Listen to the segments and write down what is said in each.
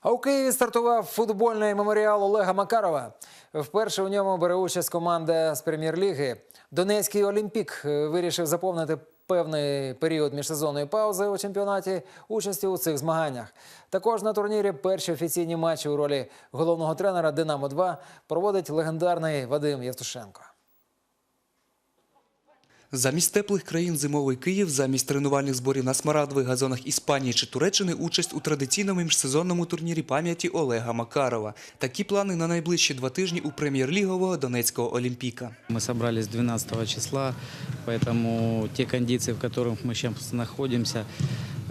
А у Києві стартував футбольний меморіал Олега Макарова. Вперше у ньому бере участь команда з прем'єр-ліги. Донецький Олімпік е, вирішив заповнити певний період міжсезонної паузи у чемпіонаті участі у цих змаганнях. Також на турнірі перші офіційні матчі у ролі головного тренера Динамо 2 проводить легендарний Вадим Євтушенко. Замість теплих країн зимовий Київ, замість тренувальних зборів на смарадових газонах Іспанії чи Туреччини участь у традиційному міжсезонному турнірі пам'яті Олега Макарова. Такі плани на найближчі два тижні у прем'єр-лігового Донецького Олімпіка. Мы собрались 12 числа, поэтому те кондиции, в которых мы сейчас находимся,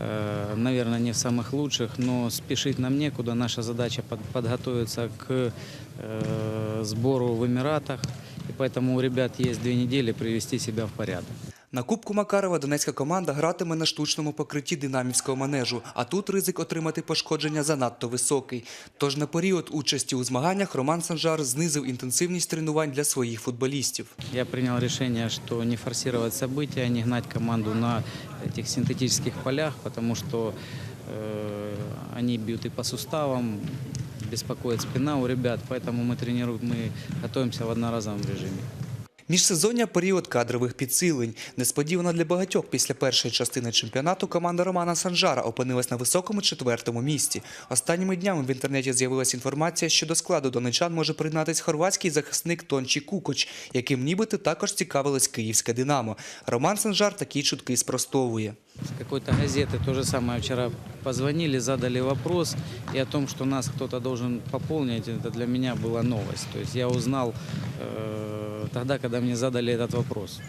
э, наверное, не в самых лучших, но спешить нам некуда. Наша задача под- подготовиться к э, сбору в Эмиратах, и поэтому у ребят есть две недели привести себя в порядок. На Кубку Макарова донецька команда гратиме на штучному покритті динамівського манежу, а тут ризик отримати пошкодження занадто високий. Тож на період участі у змаганнях Роман Санжар знизив інтенсивність тренувань для своїх футболістів. Я принял решение, что не форсировать события, не гнать команду на этих синтетических полях, потому что э, они бьют и по суставам, беспокоит спина у ребят, поэтому мы тренируем, мы готовимся в одноразовом режиме. Міжсезоння – період кадрових підсилень. Несподівано для багатьох після першої частини чемпіонату команда Романа Санжара опинилась на високому четвертому місці. Останніми днями в інтернеті з'явилася інформація, що до складу донечан може приєднатись хорватський захисник Тончі Кукоч, яким нібито також цікавилось київське «Динамо». Роман Санжар такі чутки спростовує. С какой-то газеты то же самое вчера позвонили, задали вопрос, и о том, что нас кто-то должен пополнить, это для меня была новость. То есть я узнал э, тогда, когда мне задали этот вопрос.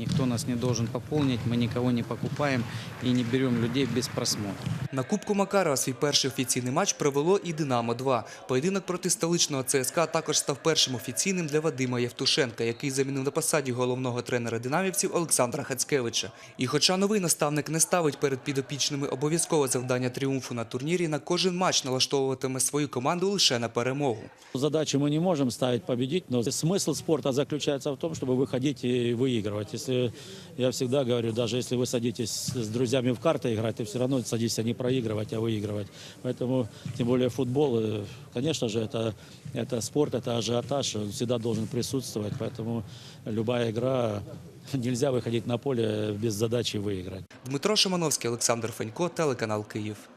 Никто нас не должен пополнить, мы никого не покупаем и не берем людей без просмотра. На Кубку Макарова свій перший офіційний матч провело і «Динамо-2». Поєдинок проти столичного ЦСКА також став першим офіційним для Вадима Євтушенка, який замінив на посаді головного тренера динамівців Олександра Хацкевича. І хоча новий наставник не ставить перед підопічними обов'язкове завдання тріумфу на турнірі, на кожен матч налаштовуватиме свою команду лише на перемогу. Задачу мы не можем ставить победить, но смысл спорта заключается в том, чтобы выходить и выигрывать. Если я всегда говорю, даже если вы садитесь с друзьями в карты играть, ты все равно садишься не проигрывать, а выигрывать. Поэтому, тем более футбол, э, конечно же, это, это спорт, это ажиотаж, он всегда должен присутствовать. Поэтому любая игра, нельзя выходить на поле без задачи выиграть. Дмитро Шимановський, Олександр Фенько, телеканал Київ.